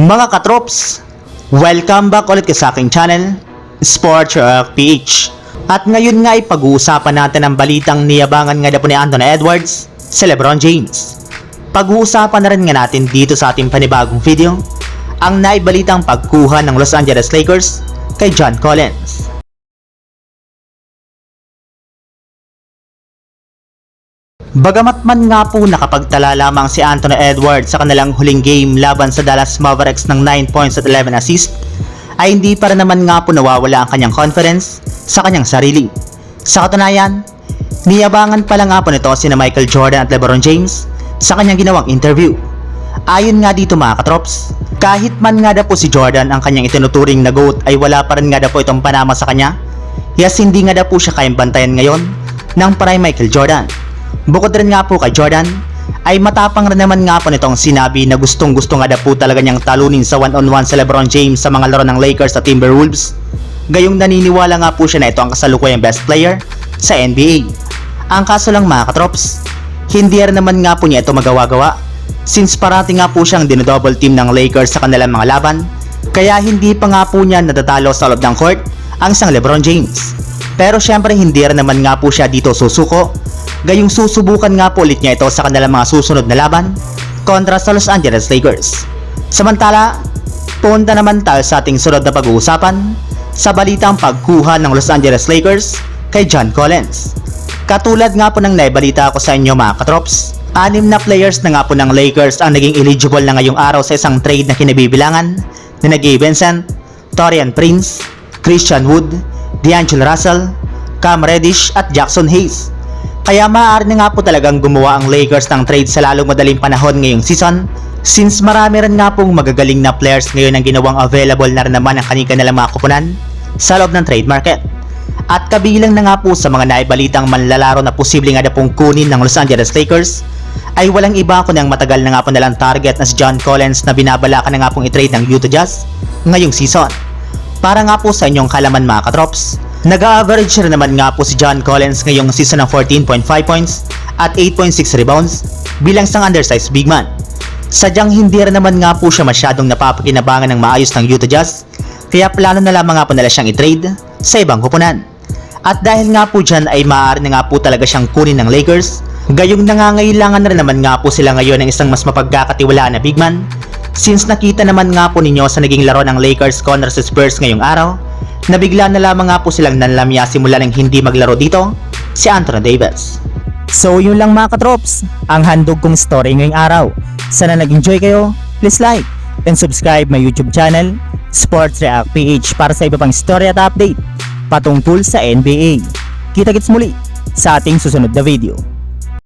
Mga katrops, welcome back ulit sa aking channel, Sports PH. At ngayon nga ay pag-uusapan natin ang balitang niyabangan nga po ni Anthony Edwards sa Lebron James. Pag-uusapan na rin nga natin dito sa ating panibagong video, ang naibalitang pagkuha ng Los Angeles Lakers kay John Collins. Bagamat man nga po nakapagtala lamang si Anthony Edwards sa kanilang huling game laban sa Dallas Mavericks ng 9 points at 11 assists, ay hindi para naman nga po nawawala ang kanyang confidence sa kanyang sarili. Sa katunayan, niyabangan pala nga po nito sina Michael Jordan at LeBron James sa kanyang ginawang interview. Ayon nga dito mga katrops, kahit man nga daw po si Jordan ang kanyang itinuturing na GOAT ay wala pa rin nga daw po itong panama sa kanya, yes hindi nga daw po siya kayang bantayan ngayon ng prime Michael Jordan. Bukod rin nga po kay Jordan, ay matapang rin naman nga po nitong sinabi na gustong gusto nga daw po talaga niyang talunin sa one-on-one sa Lebron James sa mga laro ng Lakers at Timberwolves. Gayong naniniwala nga po siya na ito ang kasalukuyang best player sa NBA. Ang kaso lang mga katrops, hindi rin naman nga po niya ito magawa-gawa since parati nga po siyang dinodouble team ng Lakers sa kanilang mga laban kaya hindi pa nga po niya natatalo sa loob ng court ang isang Lebron James. Pero syempre hindi rin naman nga po siya dito susuko Gayong susubukan nga po ulit niya ito sa kanilang mga susunod na laban kontra sa Los Angeles Lakers. Samantala, punta naman tayo sa ating sunod na pag-uusapan sa balitang pagkuha ng Los Angeles Lakers kay John Collins. Katulad nga po ng naibalita ko sa inyo mga katrops, anim na players na nga po ng Lakers ang naging eligible na ngayong araw sa isang trade na kinabibilangan ni na Gabe Vincent, Torian Prince, Christian Wood, D'Angelo Russell, Cam Reddish at Jackson Hayes. Kaya maaari na nga po talagang gumawa ang Lakers ng trade sa lalong madaling panahon ngayong season since marami rin nga pong magagaling na players ngayon ang ginawang available na rin naman ang kanilang mga kupunan sa loob ng trade market. At kabilang na nga po sa mga naibalitang manlalaro na posible nga na pong kunin ng Los Angeles Lakers ay walang iba kundi ang matagal na nga po nalang target na si John Collins na binabalaka na nga pong i-trade ng Utah Jazz ngayong season. Para nga po sa inyong kalaman mga katrops, nag-average naman nga po si John Collins ngayong season ng 14.5 points at 8.6 rebounds bilang isang undersized big man. Sadyang hindi rin naman nga po siya masyadong napapakinabangan ng maayos ng Utah Jazz kaya plano na lamang nga po nila siyang i-trade sa ibang kupunan. At dahil nga po dyan ay maaari na nga po talaga siyang kunin ng Lakers, gayong nangangailangan na rin naman nga po sila ngayon ng isang mas mapagkakatiwalaan na big man Since nakita naman nga po ninyo sa naging laro ng Lakers kontra sa Spurs ngayong araw, na bigla na lamang nga po silang nanlamya simula ng hindi maglaro dito, si Anthony Davis. So yun lang mga katrops, ang handog kong story ngayong araw. Sana nag-enjoy kayo, please like and subscribe my YouTube channel, Sports React PH para sa iba pang story at update patungkol sa NBA. Kita-kits muli sa ating susunod na video.